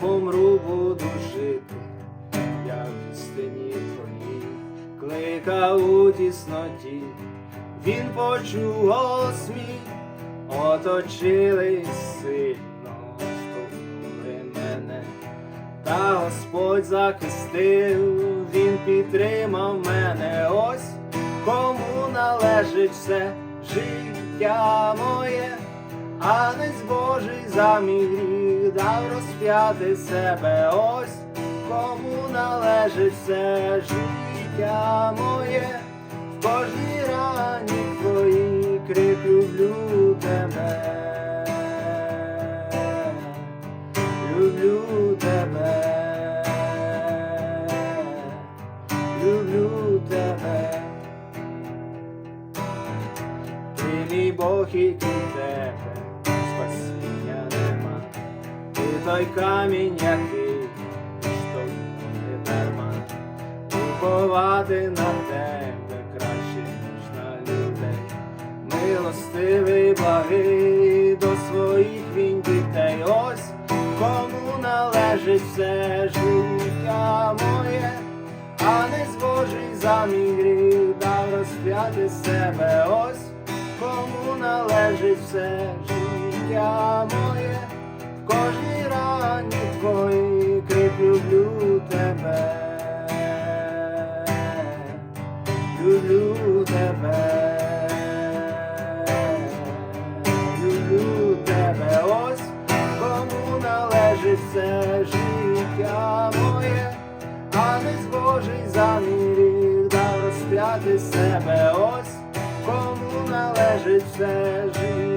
помру, буду жити, я в істині твоїй кликав у тісноті, він почув голос мій, оточили сильно, штовхнули мене, та Господь захистив, він підтримав мене. Ось кому належить все життя моє. Анець Божий за мій гріх дав розп'яти себе, ось кому належить все життя моє, в кожній рані твої крик люблю Бог і тебе. Спасіння нема, ти той камінь, який штовхнув дарма, Уповати на тебе краще, ніж на людей, милостивий благий до своїх він дітей, ось кому належить все життя моє. А не Божий за мій гріх дав розп'яти себе, ось кому належить все життя моє, в кожній рані твої крик люблю тебе, люблю тебе, все життя моє. Анець Божий за мій гріх дав розп'яти себе, ось It says.